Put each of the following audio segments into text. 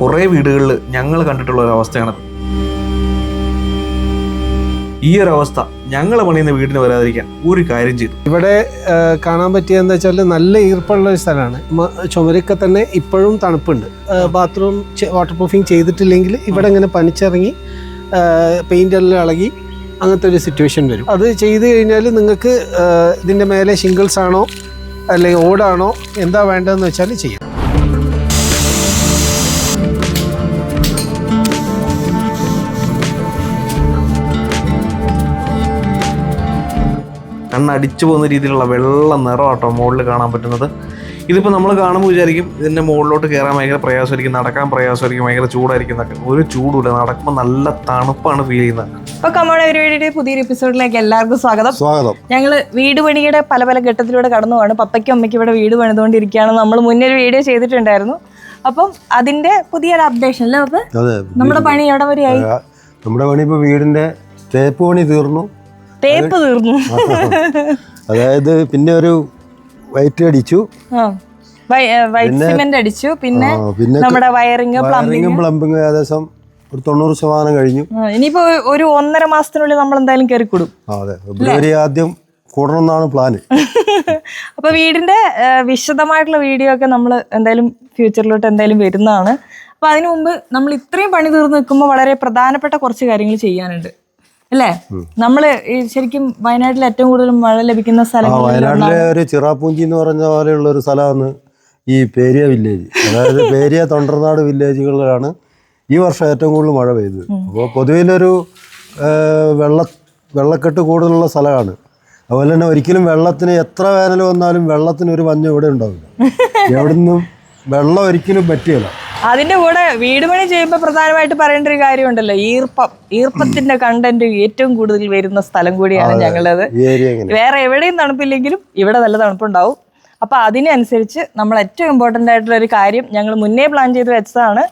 കുറേ വീടുകളിൽ ഞങ്ങൾ കണ്ടിട്ടുള്ള ഒരു അവസ്ഥയാണത് ഈ ഒരു അവസ്ഥ ഞങ്ങൾ പണിയുന്ന വീടിന് വരാതിരിക്കാൻ ഒരു കാര്യം ചെയ്തു. ഇവിടെ കാണാൻ പറ്റിയെന്ന് വെച്ചാൽ നല്ല ഈർപ്പമുള്ള ഒരു സ്ഥലമാണ്. ചുമരൊക്കെ തന്നെ ഇപ്പോഴും തണുപ്പുണ്ട്. ബാത്റൂം വാട്ടർ പ്രൂഫിങ് ചെയ്തിട്ടില്ലെങ്കിൽ ഇവിടെ ഇങ്ങനെ പനിച്ചിറങ്ങി പെയിന്റ് എല്ലാം ഇളകി അങ്ങനത്തെ ഒരു സിറ്റുവേഷൻ വരും. അത് ചെയ്തു കഴിഞ്ഞാൽ നിങ്ങൾക്ക് ഇതിന്റെ മേലെ ഷിംഗിൾസ് ആണോ അല്ലെങ്കിൽ ഓടാണോ എന്താ വേണ്ടതെന്ന് വെച്ചാൽ ചെയ്യാം. കണ്ണടിച്ചു പോകുന്ന രീതിയിലുള്ള വെള്ള നിറമാട്ടോ മുകളിൽ കാണാൻ പറ്റുന്നത്. ഇതിപ്പോൾ നമ്മൾ കാണുമ്പോൾ വിചാരിക്കും ഇതിന്റെ മുകളിലോട്ട് കയറാൻ ഭയങ്കര പ്രയാസമായിരിക്കും നടക്കാൻ പ്രയാസമായിരിക്കും ഭയങ്കര ചൂടായിരിക്കും എന്നൊക്കെ. ഒരു ചൂടില്ല നടക്കുമ്പോൾ നല്ല തണുപ്പാണ് ഫീൽ ചെയ്യുന്നത്. അപ്പോൾ കമ്മോടെ പരിപാടിയുടെ പുതിയൊരു എപ്പിസോഡിലേക്ക് എല്ലാവർക്കും സ്വാഗതം. സ്വാഗതം. ഞങ്ങൾ വീട് പണിയുടെ പല പല ഘട്ടത്തിലൂടെ കടന്നു പോവാണ് പപ്പയ്ക്കും അമ്മയ്ക്കും ഇവിടെ വീട് പണിതുകൊണ്ടിരിക്കുകയാണ്. നമ്മൾ മുന്നേ ഒരു വീഡിയോ ചെയ്തിട്ടുണ്ടായിരുന്നു. അപ്പം അതിന്റെ പുതിയൊരു അപ്ഡേഷൻ അല്ലേ അപ്പം നമ്മുടെ പണി എവിടെ വരെയായി? നമ്മുടെ പണി ഇപ്പോൾ വീടിന്റെ തേപ്പ് പണി തീർന്നു. തേപ്പ് തീർന്നു. അതായത് പിന്നെ ഒരു വൈറ്റ് അടിച്ചു. വൈറ്റ് സിമെന്റ് അടിച്ചു. പിന്നെ നമ്മുടെ വയറിംഗ് പ്ലംബിംഗ് പ്ലംബിംഗ് ഏകദേശം ഒരു തൊണ്ണൂറ് ശതമാനം കഴിഞ്ഞു. ഇനിയിപ്പോ ഒരു ഒന്നര മാസത്തിനുള്ളിൽ നമ്മൾ എന്തായാലും കയറി കൂടും. അതെ. ഫെബ്രുവരി ആദ്യം കൂടണമെന്നാണ് പ്ലാന്. അപ്പൊ വീടിന്റെ വിശദമായിട്ടുള്ള വീഡിയോ ഒക്കെ നമ്മൾ എന്തായാലും ഫ്യൂച്ചറിലോട്ട് എന്തായാലും വരുന്നതാണ്. അപ്പൊ അതിനു മുമ്പ് നമ്മൾ ഇത്രയും പണി തീർന്ന് നിൽക്കുമ്പോൾ വളരെ പ്രധാനപ്പെട്ട കുറച്ച് കാര്യങ്ങൾ ചെയ്യാനുണ്ട്. അല്ലേ? നമ്മൾ ശരിക്കും വയനാട്ടിൽ ഏറ്റവും കൂടുതൽ മഴ ലഭിക്കുന്ന സ്ഥലം വയനാട്ടിലെ ഒരു ചിറാപ്പൂഞ്ചി എന്ന് പറഞ്ഞ പോലെയുള്ള ഒരു സ്ഥലമാണ് ഈ പേരിയ വില്ലേജ്. അതായത് പേരിയ തൊണ്ടർനാട് വില്ലേജുകളിലാണ് ഈ വർഷം ഏറ്റവും കൂടുതൽ മഴ പെയ്തത്. അപ്പോൾ പൊതുവിലൊരു വെള്ള വെള്ളക്കെട്ട് കൂടുതലുള്ള സ്ഥലമാണ്. അതുപോലെ തന്നെ ഒരിക്കലും വെള്ളത്തിന് എത്ര വേനൽ വന്നാലും വെള്ളത്തിന് ഒരു മഞ്ഞ ഇവിടെ ഉണ്ടാവില്ല. എവിടുന്നും വെള്ളം ഒരിക്കലും പറ്റിയല്ല അതിന്റെ കൂടെ വീട് പണി ചെയ്യുമ്പോൾ പ്രധാനമായിട്ട് പറയേണ്ട ഒരു കാര്യമുണ്ടല്ലോ ഈർപ്പം. ഈർപ്പത്തിന്റെ കണ്ടന്റ് ഏറ്റവും കൂടുതൽ വരുന്ന സ്ഥലം കൂടിയാണ് ഞങ്ങളത്. വേറെ എവിടെയും തണുപ്പില്ലെങ്കിലും ഇവിടെ നല്ല തണുപ്പുണ്ടാവും. അപ്പൊ അതിനനുസരിച്ച് നമ്മൾ ഏറ്റവും ഇമ്പോർട്ടന്റ് ആയിട്ടുള്ള ഒരു കാര്യം ഞങ്ങൾ മുന്നേ പ്ലാൻ ചെയ്ത് വെച്ചതാണ്.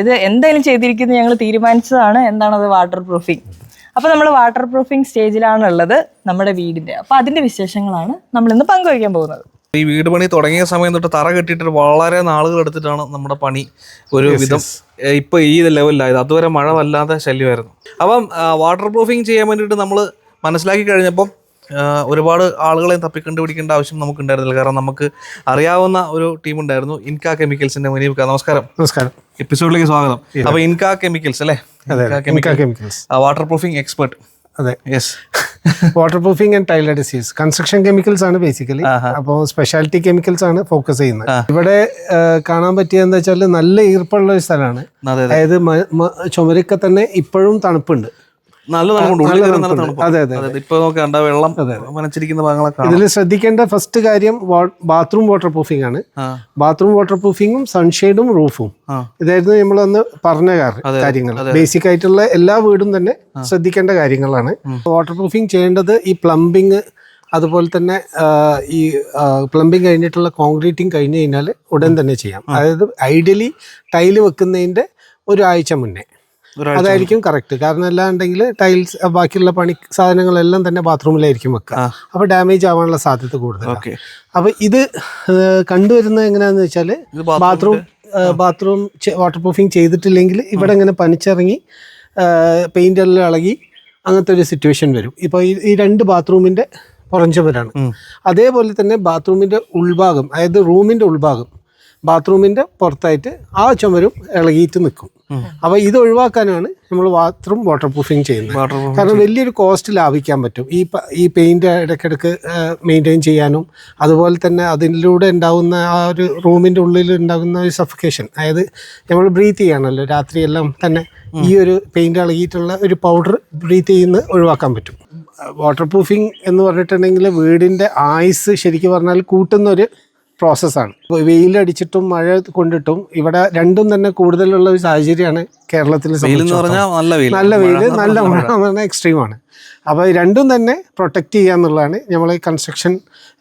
ഇത് എന്തായാലും ചെയ്തിരിക്കുന്നത് ഞങ്ങൾ തീരുമാനിച്ചതാണ്. എന്താണത് വാട്ടർ പ്രൂഫിങ് അപ്പൊ നമ്മൾ വാട്ടർ പ്രൂഫിങ് സ്റ്റേജിലാണുള്ളത് നമ്മുടെ വീടിന്റെ. അപ്പൊ അതിന്റെ വിശേഷങ്ങളാണ് നമ്മൾ ഇന്ന് പങ്കുവയ്ക്കാൻ പോകുന്നത്. ഈ വീട് പണി തുടങ്ങിയ സമയം തൊട്ട് തറ കെട്ടിയിട്ട് വളരെ നാളുകൾ എടുത്തിട്ടാണ് നമ്മുടെ പണി ഒരു വിധം. ഇപ്പൊ ഈ ലെവലിലായത്. അതുവരെ മഴ വല്ലാതെ ശല്യമായിരുന്നു. അപ്പം വാട്ടർ പ്രൂഫിങ് ചെയ്യാൻ വേണ്ടിയിട്ട് നമ്മൾ മനസ്സിലാക്കി കഴിഞ്ഞപ്പം ഒരുപാട് ആളുകളെയും തപ്പി കണ്ടുപിടിക്കേണ്ട ആവശ്യം നമുക്ക് ഉണ്ടായിരുന്നില്ല കാരണം നമുക്ക് അറിയാവുന്ന ഒരു ടീം ഉണ്ടായിരുന്നു ഇൻക കെമിക്കൽസിന്റെ മുനീബ് നമസ്കാരം. നമസ്കാരം. എപ്പിസോഡിലേക്ക് സ്വാഗതം. അപ്പൊ ഇൻക കെമിക്കൽസ് അല്ലേ? കെമിക്കൽസ്. വാട്ടർ പ്രൂഫിംഗ് എക്സ്പെർട്ട് അതെ. Yes waterproofing and tile adhesives construction chemicals ആണ് ബേസിക്കലി അപ്പോൾ സ്പെഷ്യാലിറ്റി കെമിക്കൽസ് ആണ് ഫോക്കസ് ചെയ്യുന്നത്. ഇവിടെ കാണാൻ പറ്റിയെന്ന് വെച്ചാൽ നല്ല ഈർപ്പുള്ള ഒരു സ്ഥലമാണ്. അതായത് ചുമരൊക്കെ തന്നെ ഇപ്പോഴും തണുപ്പുണ്ട്. നല്ല തണുപ്പുണ്ട്. അതെ അതെ ഇപ്പൊ നോക്കണ്ട വെള്ളം മനച്ചിരിക്കുന്ന ഭാഗങ്ങളൊക്കെ ഇതിൽ ശ്രദ്ധിക്കേണ്ട ഫസ്റ്റ് കാര്യം ബാത്റൂം വാട്ടർ പ്രൂഫിംഗ് ആണ്. ബാത്റൂം വാട്ടർ പ്രൂഫിങ്ങും സൺഷെയ്ഡും റൂഫും ഇതായിരുന്നു നമ്മൾ അന്ന് പറഞ്ഞ കാര്യങ്ങൾ ബേസിക് ആയിട്ടുള്ള എല്ലാ വീടും തന്നെ ശ്രദ്ധിക്കേണ്ട കാര്യങ്ങളാണ്. വാട്ടർ പ്രൂഫിംഗ് ചെയ്യേണ്ടത് ഈ പ്ലംബിങ് അതുപോലെ തന്നെ ഈ പ്ലംബിംഗ് കഴിഞ്ഞിട്ടുള്ള കോൺക്രീറ്റിംഗ് കഴിഞ്ഞ് കഴിഞ്ഞാൽ ഉടൻ തന്നെ ചെയ്യാം. അതായത് ഐഡിയലി ടൈൽ വെക്കുന്നതിന്റെ ഒരാഴ്ച മുന്നേ. അതായിരിക്കും കറക്റ്റ് കാരണം എല്ലാം അല്ലാണ്ടെങ്കിൽ ടൈൽസ് ബാക്കിയുള്ള പണി സാധനങ്ങളെല്ലാം തന്നെ ബാത്റൂമിലായിരിക്കും വെക്കുക. അപ്പൊ ഡാമേജ് ആവാനുള്ള സാധ്യത കൂടുതൽ ഓക്കെ അപ്പൊ ഇത് കണ്ടുവരുന്നത് എങ്ങനെയാന്ന് വെച്ചാൽ ബാത്റൂം ബാത്റൂം വാട്ടർ പ്രൂഫിങ് ചെയ്തിട്ടില്ലെങ്കിൽ ഇവിടെ ഇങ്ങനെ പനിച്ചിറങ്ങി പെയിന്റ് എല്ലാം ഇളകി അങ്ങനത്തെ ഒരു സിറ്റുവേഷൻ വരും. ഇപ്പോൾ ഈ രണ്ട് ബാത്റൂമിന്റെ പുറഞ്ചുവരാണ് അതേപോലെ തന്നെ ബാത്റൂമിന്റെ ഉൾഭാഗം അതായത് റൂമിന്റെ ഉൾഭാഗം ബാത്റൂമിന്റെ പുറത്തായിട്ട് ആ ചുമരും ഇളകിയിട്ട് നിൽക്കും. അപ്പോൾ ഇത് ഒഴിവാക്കാനാണ് നമ്മൾ ബാത്റൂം വാട്ടർ പ്രൂഫിങ് ചെയ്യുന്നത് കാരണം വലിയൊരു കോസ്റ്റ് ലാഭിക്കാൻ പറ്റും. ഈ ഈ പെയിന്റ് ഇടയ്ക്കിടയ്ക്ക് മെയിന്റെയിൻ ചെയ്യാനും അതുപോലെ തന്നെ അതിലൂടെ ഉണ്ടാകുന്ന ആ ഒരു റൂമിന്റെ ഉള്ളിൽ ഉണ്ടാകുന്ന ഒരു സഫിക്കേഷൻ അതായത് നമ്മൾ ബ്രീത്ത് ചെയ്യണമല്ലോ രാത്രിയെല്ലാം തന്നെ ഈ ഒരു പെയിന്റ് ഇളകിയിട്ടുള്ള ഒരു പൗഡർ ബ്രീത്ത് ചെയ്യുന്ന ഒഴിവാക്കാൻ പറ്റും. വാട്ടർ പ്രൂഫിങ് എന്ന് പറഞ്ഞിട്ടുണ്ടെങ്കിൽ വീടിന്റെ ആയുസ് ശരിക്കും പറഞ്ഞാൽ കൂട്ടുന്ന ഒരു പ്രോസസ്സാണ് വെയിലടിച്ചിട്ടും മഴ കൊണ്ടിട്ടും ഇവിടെ രണ്ടും തന്നെ കൂടുതലുള്ള ഒരു സാഹചര്യമാണ് കേരളത്തിൽ നല്ല വെയിൽ. നല്ല വെയിൽ നല്ല മഴ. എന്ന് പറഞ്ഞാൽ എക്സ്ട്രീമാണ് അപ്പോൾ രണ്ടും തന്നെ പ്രൊട്ടക്റ്റ് ചെയ്യുക എന്നുള്ളതാണ് നമ്മൾ ഈ കൺസ്ട്രക്ഷൻ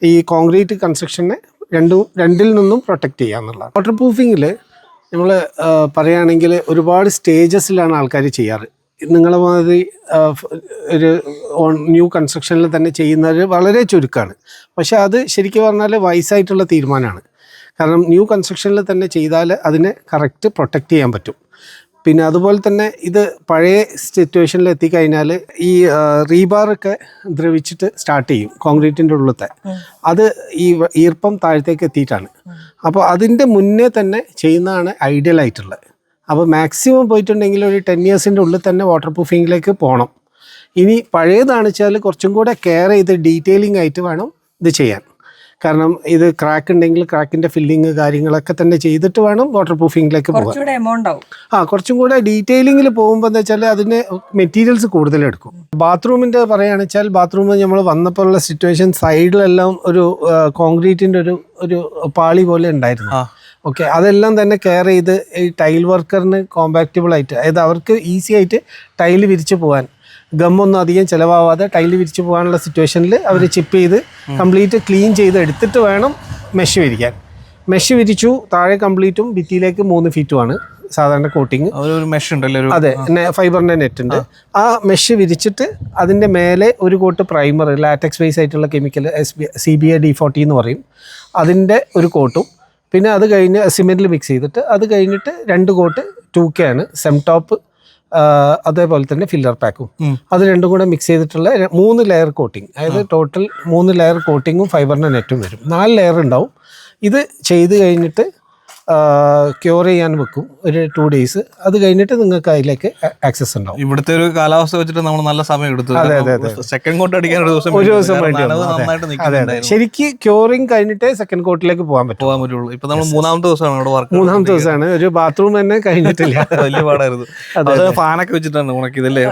ഈ കോൺക്രീറ്റ് കൺസ്ട്രക്ഷനെ രണ്ടും രണ്ടിൽ നിന്നും പ്രൊട്ടക്റ്റ് ചെയ്യുക എന്നുള്ളതാണ്. വാട്ടർ പ്രൂഫിങ്ങിൽ നമ്മൾ പറയുകയാണെങ്കിൽ ഒരുപാട് സ്റ്റേജസിലാണ് ആൾക്കാർ ചെയ്യാറ്. നിങ്ങളെ മാതിരി ഒരു ന്യൂ കൺസ്ട്രക്ഷനിൽ തന്നെ ചെയ്യുന്നവർ വളരെ ചുരുക്കമാണ് പക്ഷെ അത് ശരിക്കും പറഞ്ഞാൽ വയസ്സായിട്ടുള്ള തീരുമാനമാണ്. കാരണം ന്യൂ കൺസ്ട്രക്ഷനിൽ തന്നെ ചെയ്താൽ അതിനെ കറക്റ്റ് പ്രൊട്ടക്റ്റ് ചെയ്യാൻ പറ്റും. പിന്നെ അതുപോലെ തന്നെ ഇത് പഴയ സിറ്റുവേഷനിൽ എത്തിക്കഴിഞ്ഞാൽ ഈ റീബാറൊക്കെ ദ്രവിച്ചിട്ട് സ്റ്റാർട്ട് ചെയ്യും കോൺക്രീറ്റിന്റെ ഉള്ളത്തെ അത് ഈ ഈർപ്പം താഴത്തേക്ക് എത്തിയിട്ടാണ്. അപ്പോൾ അതിന്റെ മുന്നേ തന്നെ ചെയ്യുന്നതാണ് ഐഡിയൽ ആയിട്ടുള്ളത്. അപ്പോൾ മാക്സിമം പോയിട്ടുണ്ടെങ്കിൽ ഒരു ടെൻ ഇയേഴ്സിന്റെ ഉള്ളിൽ തന്നെ വാട്ടർ പ്രൂഫിങ്ങിലേക്ക് പോകണം ഇനി പഴയതാണ് വെച്ചാൽ കുറച്ചും കൂടെ കെയർ ചെയ്ത് ഡീറ്റെയിലിംഗ് ആയിട്ട് വേണം ഇത് ചെയ്യാൻ. കാരണം ഇത് ക്രാക്ക് ഉണ്ടെങ്കിൽ ക്രാക്കിന്റെ ഫില്ലിങ് കാര്യങ്ങളൊക്കെ തന്നെ ചെയ്തിട്ട് വേണം വാട്ടർ പ്രൂഫിങ്ങിലേക്ക് പോകാൻ. കുറച്ചുകൂടെ എമൗണ്ട് ആവും. ആ കുറച്ചും കൂടെ ഡീറ്റെയിലിങ്ങിൽ പോകുമ്പോൾ എന്താ വെച്ചാൽ അതിന് മെറ്റീരിയൽസ് കൂടുതലെടുക്കും ബാത്റൂമിന്റെ ബാത്റൂമിന്റെ പറയുകയാണെന്ന് വെച്ചാൽ ബാത്റൂം നമ്മൾ വന്നപ്പോഴുള്ള സിറ്റുവേഷൻ സൈഡിലെല്ലാം ഒരു കോൺക്രീറ്റിന്റെ ഒരു ഒരു പാളി പോലെ ഉണ്ടായിരുന്നു. ഓക്കെ അതെല്ലാം തന്നെ കെയർ ചെയ്ത് ഈ ടൈൽ വർക്കറിന് കോമ്പാക്റ്റബിൾ ആയിട്ട് അതായത് അവർക്ക് ഈസി ആയിട്ട് ടൈൽ വിരിച്ചു പോകാൻ ഗമ്മൊന്നും അധികം ചിലവാവാതെ ടൈൽ വിരിച്ചു പോകാനുള്ള സിറ്റുവേഷനിൽ അവർ ചിപ്പ് ചെയ്ത് കംപ്ലീറ്റ് ക്ലീൻ ചെയ്ത് എടുത്തിട്ട് വേണം മെഷ് വിരിക്കാൻ. മെഷ് വിരിച്ചു താഴെ കംപ്ലീറ്റും ഭിത്തിയിലേക്ക് മൂന്ന് ഫീറ്റുമാണ് സാധാരണ കോട്ടിങ് മെഷ് ഉണ്ടല്ലോ? അതെ ഫൈബറിന്റെ നെറ്റ് ഉണ്ട്. ആ മെഷ് വിരിച്ചിട്ട് അതിന്റെ മേലെ ഒരു കോട്ട് പ്രൈമർ ലാറ്റക്സ് ബേസ് ആയിട്ടുള്ള chemical S B C B A D forty എന്ന് പറയും. അതിന്റെ ഒരു കോട്ടും പിന്നെ അത് കഴിഞ്ഞ് സിമെന്റിൽ മിക്സ് ചെയ്തിട്ട് അത് കഴിഞ്ഞിട്ട് രണ്ട് കോട്ട് ടു കെ ആണ്. സെം ടോപ്പ് അതേപോലെ തന്നെ ഫില്ലർ പാക്കും അത് രണ്ടും കൂടെ മിക്സ് ചെയ്തിട്ടുള്ള മൂന്ന് ലെയർ കോട്ടിങ് അതായത് ടോട്ടൽ മൂന്ന് ലെയർ കോട്ടിങ്ങും ഫൈബറിന്റെ നെറ്റും വരും. നാല് ലെയർ ഉണ്ടാവും. ഇത് ചെയ്ത് കഴിഞ്ഞിട്ട് ക്യൂർ ചെയ്യാൻ വെക്കും. ഒരു ടു ഡേയ്സ് അത് കഴിഞ്ഞിട്ട് നിങ്ങൾക്ക് അതിലേക്ക് ആക്സസ് ഉണ്ടാവും. ഇവിടുത്തെ ഒരു കാലാവസ്ഥ വെച്ചിട്ട് നമ്മൾ നല്ല സമയം എടുത്തു. സെക്കൻഡ് കോട്ട് അടിക്കാൻ ഒരു ദിവസം ഒരു ദിവസം. വേണ്ടി ശരിക്ക് ക്യൂറിങ് കഴിഞ്ഞിട്ടേ സെക്കൻഡ് കോട്ടിലേക്ക് പോകാൻ പറ്റും. പോകാൻ പറ്റുള്ളൂ. ഇപ്പൊ നമ്മൾ മൂന്നാമത്തെ ദിവസമാണ് അവിടെ വർക്ക് മൂന്നാമത്തെ ദിവസമാണ്. ഒരു ബാത്റൂം തന്നെ കഴിഞ്ഞിട്ടില്ല. വലിയ പാടായിരുന്നു. അത് ഫാനൊക്കെ വെച്ചിട്ടാണ് ഉണക്കിയതല്ലേ?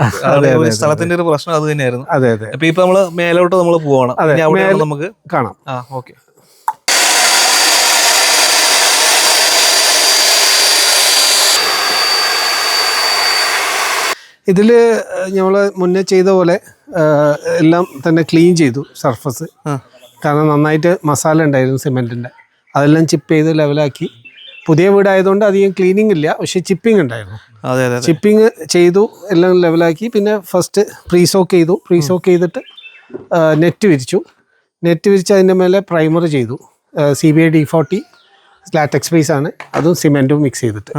സ്ഥലത്തിന്റെ ഒരു പ്രശ്നം അത് തന്നെയായിരുന്നു. അതെ അതെ. അപ്പൊ ഇപ്പൊ നമ്മൾ മേലോട്ട് നമ്മൾ പോവാണ്. നമുക്ക് കാണാം. ആ ഓക്കെ. ഇതിൽ നമ്മൾ മുന്നേ ചെയ്ത പോലെ എല്ലാം തന്നെ ക്ലീൻ ചെയ്തു സർഫസ് കാരണം നന്നായിട്ട് മസാല ഉണ്ടായിരുന്നു സിമെന്റിന്റെ അതെല്ലാം ചിപ്പ് ചെയ്ത് ലെവലാക്കി പുതിയ വീടായതുകൊണ്ട് അധികം ക്ലീനിങ് ഇല്ല പക്ഷേ ചിപ്പിംഗ് ഉണ്ടായിരുന്നു. അതെ അതെ ചിപ്പിങ് ചിപ്പിംഗ് ചെയ്തു എല്ലാം ലെവലാക്കി പിന്നെ ഫസ്റ്റ് പ്രീസോക്ക് ചെയ്തു. പ്രീസോക്ക് ചെയ്തിട്ട് നെറ്റ് വിരിച്ചു. നെറ്റ് വിരിച്ച് അതിന്റെ മേലെ പ്രൈമർ ചെയ്തു. C B I D forty latex base ആണ്. അതും സിമെന്റും മിക്സ് ചെയ്തിട്ട്.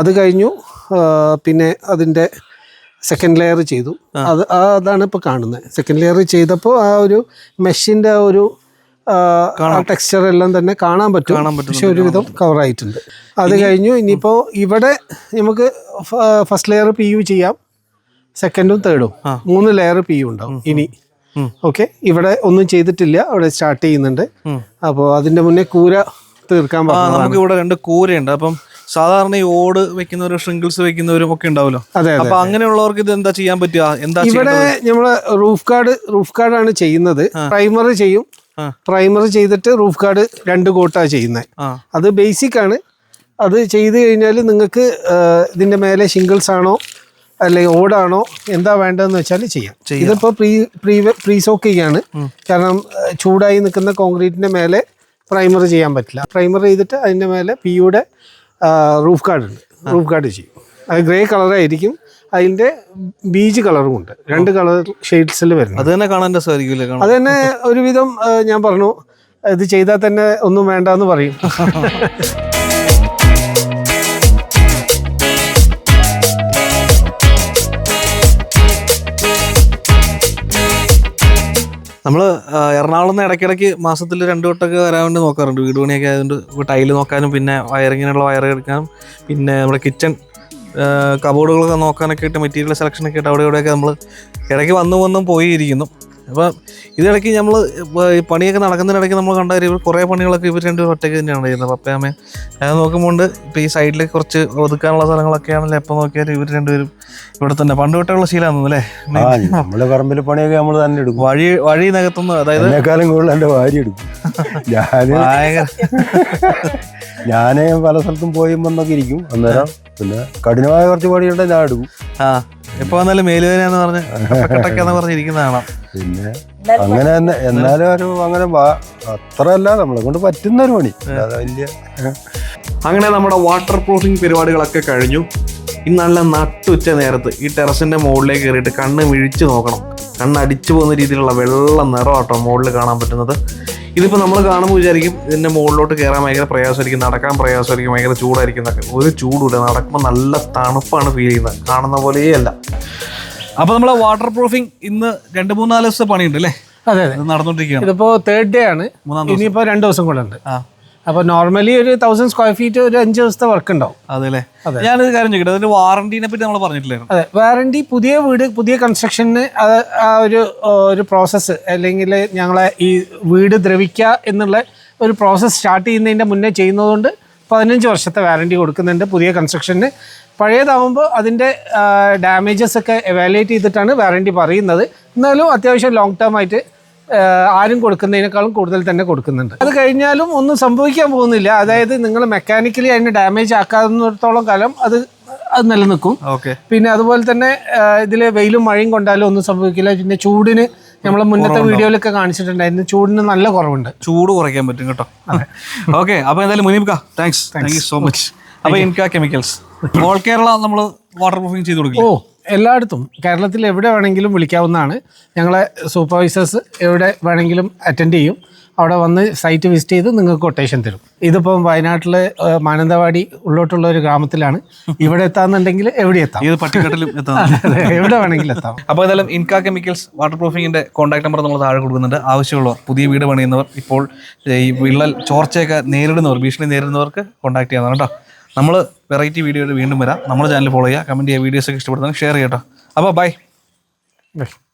അത് കഴിഞ്ഞു പിന്നെ അതിന്റെ സെക്കൻഡ് ലെയർ ചെയ്തു. അത് അതാണ് ഇപ്പോൾ കാണുന്നത്. സെക്കൻഡ് ലെയർ ചെയ്തപ്പോൾ ആ ഒരു മെഷിന്റെ ആ ഒരു ടെക്സ്ചർ എല്ലാം തന്നെ കാണാൻ പറ്റും. പക്ഷെ ഒരുവിധം കവർ ആയിട്ടുണ്ട്. അത് കഴിഞ്ഞു. ഇനിയിപ്പോൾ ഇവിടെ നമുക്ക് ഫസ്റ്റ് ലെയർ പി യു ചെയ്യാം. സെക്കൻഡും തേർഡും മൂന്ന് ലെയർ പി യു ഉണ്ടാവും ഇനി. ഓക്കെ ഇവിടെ ഒന്നും ചെയ്തിട്ടില്ല. അവിടെ സ്റ്റാർട്ട് ചെയ്യുന്നുണ്ട്. അപ്പോൾ അതിന്റെ മുന്നേ കൂര തീർക്കാൻ നമുക്ക് ഇവിടെ രണ്ട് കൂരയുണ്ട്. അപ്പം സാധാരണ ഈ ഓട് വെക്കുന്നവരും ഷ്രിങ്കിൾസ് വെക്കുന്നവരും ഒക്കെ ഉണ്ടാവുമല്ലോ. അതെ അപ്പൊ അങ്ങനെയുള്ളവർക്ക് ഇത് എന്താ ചെയ്യാൻ പറ്റുക? എന്താ ഇവിടെ? നമ്മൾ റൂഫ് കാർഡ് റൂഫ് കാർഡ് ആണ് ചെയ്യുന്നത്. പ്രൈമർ ചെയ്യും. പ്രൈമർ ചെയ്തിട്ട് റൂഫ് കാർഡ് രണ്ട് കോട്ടാണ് ചെയ്യുന്നത് അത് ബേസിക് ആണ്. അത് ചെയ്ത് കഴിഞ്ഞാൽ നിങ്ങൾക്ക് ഇതിന്റെ മേലെ ഷിംഗിൾസ് ആണോ അല്ലെങ്കിൽ ഓടാണോ എന്താ വേണ്ടതെന്ന് വെച്ചാൽ ചെയ്യാം. ഇതിപ്പോൾ പ്രീ പ്രീ പ്രീ സോക്ക് ചെയ്യാണ്. കാരണം ചൂടായി നിൽക്കുന്ന കോൺക്രീറ്റിന്റെ മേലെ പ്രൈമർ ചെയ്യാൻ പറ്റില്ല. പ്രൈമർ ചെയ്തിട്ട് അതിന്റെ മേലെ പിയുടെ റൂഫ് കാർഡ് ഉണ്ട്. റൂഫ് കാർഡ് ചെയ്യും. അത് ഗ്രേ കളറായിരിക്കും. അതിന്റെ ബീജ് കളറും ഉണ്ട്. രണ്ട് കളർ ഷെയ്ഡ്സിൽ വരുന്നത്. അത് തന്നെ കാണാൻ രസമായിരിക്കും അത് തന്നെ ഒരുവിധം ഞാൻ പറഞ്ഞു ഇത് ചെയ്താൽ തന്നെ ഒന്നും വേണ്ട എന്ന് പറയും. നമ്മൾ എറണാകുളം നിന്ന് ഇടയ്ക്കിടയ്ക്ക് മാസത്തിൽ രണ്ട് വട്ടമൊക്കെ വരാൻ വേണ്ടി നോക്കാറുണ്ട്. വീട് പണിയൊക്കെ ആയതുകൊണ്ട് ടൈൽ നോക്കാനും പിന്നെ വയറിങ്ങിനുള്ള വയർ എടുക്കാനും പിന്നെ നമ്മുടെ കിച്ചൺ കബോർഡുകളൊക്കെ നോക്കാനൊക്കെ ആയിട്ട് മെറ്റീരിയൽ സെലക്ഷനൊക്കെ ആയിട്ട് അവിടെ ഇവിടെയൊക്കെ നമ്മൾ ഇടയ്ക്ക് വന്നു വന്നും പോയിരിക്കുന്നു. അപ്പം ഇതിടയ്ക്ക് നമ്മൾ ഈ പണിയൊക്കെ നടക്കുന്നതിനിടയ്ക്ക് നമ്മൾ കണ്ട ഇവർ കുറേ പണികളൊക്കെ ഇവർ രണ്ടുപേരും ഒറ്റയ്ക്ക് തന്നെയാണ് ചെയ്യുന്നത്. പപ്പയമ്മയും അത് നോക്കുമ്പോൾ ഇപ്പോൾ ഈ സൈഡിൽ കുറച്ച് ഒതുക്കാനുള്ള സ്ഥലങ്ങളൊക്കെയാണല്ലോ എപ്പോൾ നോക്കിയാലും ഇവർ രണ്ടുപേരും ഇവിടെ തന്നെ. പണ്ട് തൊട്ടുള്ള ശീലമാണ് അല്ലേ? നമ്മുടെ നമ്മളെ പറമ്പിലെ പണിയൊക്കെ നമ്മൾ തന്നെ എടുക്കും. വഴി വഴി നികത്തുന്നു അതായത് എന്നെക്കാളും കൂടുതൽ എന്റെ ഭാര്യ എടുക്കും. ഞാൻ ഞാനേ പല സ്ഥലത്തും പോയി വന്നൊക്കെ ഇരിക്കും അന്നേരം. പിന്നെ കഠിനമായ കുറച്ച് പണികളുടെ ഞാൻ എടുക്കും. ആ എപ്പോ വന്നാലും മേലുവേദനയെന്ന് പറഞ്ഞ് കട്ടക്കെന്ന് പറഞ്ഞിരിക്കുന്നതാണ് പിന്നെ അങ്ങനെ തന്നെ എന്നാലും ഒരു അങ്ങനെ അത്ര അത്രയല്ല നമ്മളെ കൊണ്ട് പറ്റുന്ന ഒരു പണി വലിയ അങ്ങനെ നമ്മുടെ വാട്ടർ പ്രൂഫിംഗ് പരിപാടികളൊക്കെ കഴിഞ്ഞു. ഇന്ന് നല്ല നട്ടുച്ച നേരത്ത് ഈ ടെറസിന്റെ മുകളിലേക്ക് കയറിയിട്ട് കണ്ണ് മിഴിച്ചു നോക്കണം. കണ്ണ് അടിച്ചു പോകുന്ന രീതിയിലുള്ള വെള്ള നിറം കേട്ടോ മുകളിൽ കാണാൻ പറ്റുന്നത്. ഇതിപ്പോൾ നമ്മൾ കാണുമ്പോൾ വിചാരിക്കും ഇതിന്റെ മുകളിലോട്ട് കയറാൻ ഭയങ്കര പ്രയാസമായിരിക്കും നടക്കാൻ പ്രയാസമായിരിക്കും ഭയങ്കര ചൂടായിരിക്കും എന്നൊക്കെ. ഒരു ചൂടില്ല നടക്കുമ്പോൾ നല്ല തണുപ്പാണ് ഫീൽ ചെയ്യുന്നത്. കാണുന്ന പോലെയല്ല അപ്പോൾ നമ്മളെ വാട്ടർ പ്രൂഫിംഗ് ഇന്ന് രണ്ട് മൂന്നാൽ ദിവസത്തെ പണിയുണ്ട് അല്ലേ അതെ. അതെ നടന്നുകൊണ്ടിരിക്കുകയാണ് ഇതിപ്പോൾ തേർഡ് ഡേ ആണ്. ഇനിയിപ്പോ രണ്ട് ദിവസം കൂടെ ഉണ്ട്. അപ്പൊ നോർമലി ഒരു തൗസൻഡ് സ്ക്വയർ ഫീറ്റ് ഒരു അഞ്ച് ദിവസത്തെ വർക്ക് ഉണ്ടാവും. അതെ. അല്ലേ ഞാനൊരു കാര്യം ചോദിക്കട്ടെ അതിന്റെ വാറണ്ടിനെ പറ്റി നമ്മൾ പറഞ്ഞിട്ടില്ലായിരുന്നു. അതെ വാറണ്ടി പുതിയ വീട് പുതിയ കൺസ്ട്രക്ഷന് ആ ഒരു ഒരു പ്രോസസ്സ് അല്ലെങ്കിൽ ഞങ്ങളെ ഈ വീട് ദ്രവിക്കുക എന്നുള്ള ഒരു പ്രോസസ്സ് സ്റ്റാർട്ട് ചെയ്യുന്നതിന്റെ മുന്നേ ചെയ്യുന്നതുകൊണ്ട് പതിനഞ്ച് വർഷത്തെ വാറണ്ടി കൊടുക്കുന്നുണ്ട് പുതിയ കൺസ്ട്രക്ഷന് പഴയതാവുമ്പോൾ അതിന്റെ ഡാമേജസ് ഒക്കെ എവാലുവേറ്റ് ചെയ്തിട്ടാണ് വാറണ്ടി പറയുന്നത്. എന്നാലും അത്യാവശ്യം ലോങ് ടേം ആയിട്ട് ആരും കൊടുക്കുന്നതിനേക്കാളും കൂടുതൽ തന്നെ കൊടുക്കുന്നുണ്ട്. അത് കഴിഞ്ഞാലും ഒന്നും സംഭവിക്കാൻ പോകുന്നില്ല. അതായത് നിങ്ങൾ മെക്കാനിക്കലി അതിനെ ഡാമേജ് ആക്കാവുന്നിടത്തോളം കാലം അത് അത് നിലനിൽക്കും. ഓക്കെ പിന്നെ അതുപോലെ തന്നെ ഇതിൽ വെയിലും മഴയും കൊണ്ടാലും ഒന്നും സംഭവിക്കില്ല. പിന്നെ ചൂടിന് നമ്മൾ മുന്നത്തെ വീഡിയോയിലൊക്കെ കാണിച്ചിട്ടുണ്ടായിരുന്നു. ചൂടിന് നല്ല കുറവുണ്ട്. ചൂട് കുറയ്ക്കാൻ പറ്റും കേട്ടോ. ഓക്കെ അപ്പോൾ എന്തായാലും മുനീബ്ക thanks thank you so much അപ്പോൾ ഇൻക കെമിക്കൽസ് ഓൾ കേരള നമ്മൾ വാട്ടർ പ്രൂഫിങ് ചെയ്ത് കൊടുക്കും ഓ എല്ലായിടത്തും. കേരളത്തിൽ എവിടെ വേണമെങ്കിലും വിളിക്കാവുന്നതാണ്. ഞങ്ങളെ സൂപ്പർവൈസേഴ്സ് എവിടെ വേണമെങ്കിലും അറ്റൻഡ് ചെയ്യും. അവിടെ വന്ന് സൈറ്റ് വിസിറ്റ് ചെയ്ത് നിങ്ങൾക്ക് കൊട്ടേഷൻ തരും. ഇതിപ്പം വയനാട്ടിലെ മാനന്തവാടി ഉള്ളോട്ടുള്ള ഒരു ഗ്രാമത്തിലാണ്. ഇവിടെ എത്താന്നുണ്ടെങ്കിൽ എവിടെ എത്താം? ഇത് പട്ടിക്കാട്ടിലും എത്താം. എവിടെ വേണമെങ്കിലും എത്താം. അപ്പോൾ ഏതായാലും ഇൻകാ കെമിക്കൽസ് വാട്ടർ പ്രൂഫിങ്ങിന്റെ കോൺടാക്ട് നമ്പർ നമ്മൾ താഴെ കൊടുക്കുന്നുണ്ട്. ആവശ്യമുള്ളവർ പുതിയ വീട് പണിയുന്നവർ ഇപ്പോൾ ഈ വിള്ളൽ ചോർച്ചയൊക്കെ നേരിടുന്നവർ ഭീഷണി നേരിടുന്നവർക്ക് കോൺടാക്ട് ചെയ്യാവുന്നതാണ് കേട്ടോ. നമ്മൾ വെറൈറ്റി വീഡിയോയിൽ വീണ്ടും വരാം. നമ്മുടെ ചാനൽ ഫോളോ ചെയ്യുക. കമന്റ് ചെയ്യുക. വീഡിയോസൊക്കെ ഇഷ്ടപ്പെടുന്ന ഷെയർ ചെയ്യട്ടോ. അപ്പോൾ ബൈ ബൈ